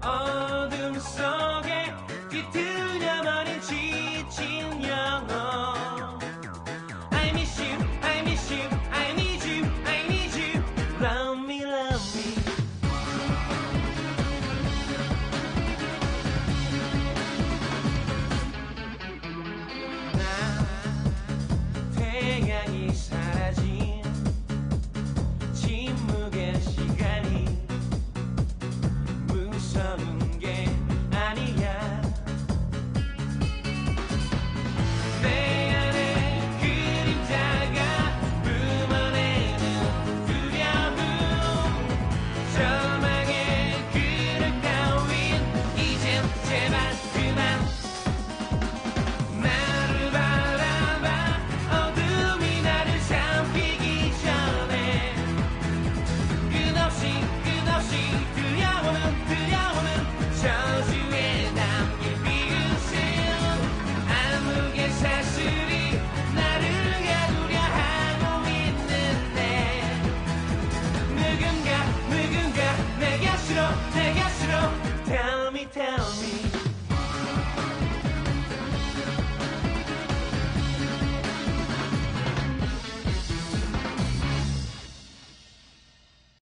어둠 속에 뒤틀려버린 지친 영혼 I miss you, I miss you, I need you, I need you Love me, love me 나 태양이 around me.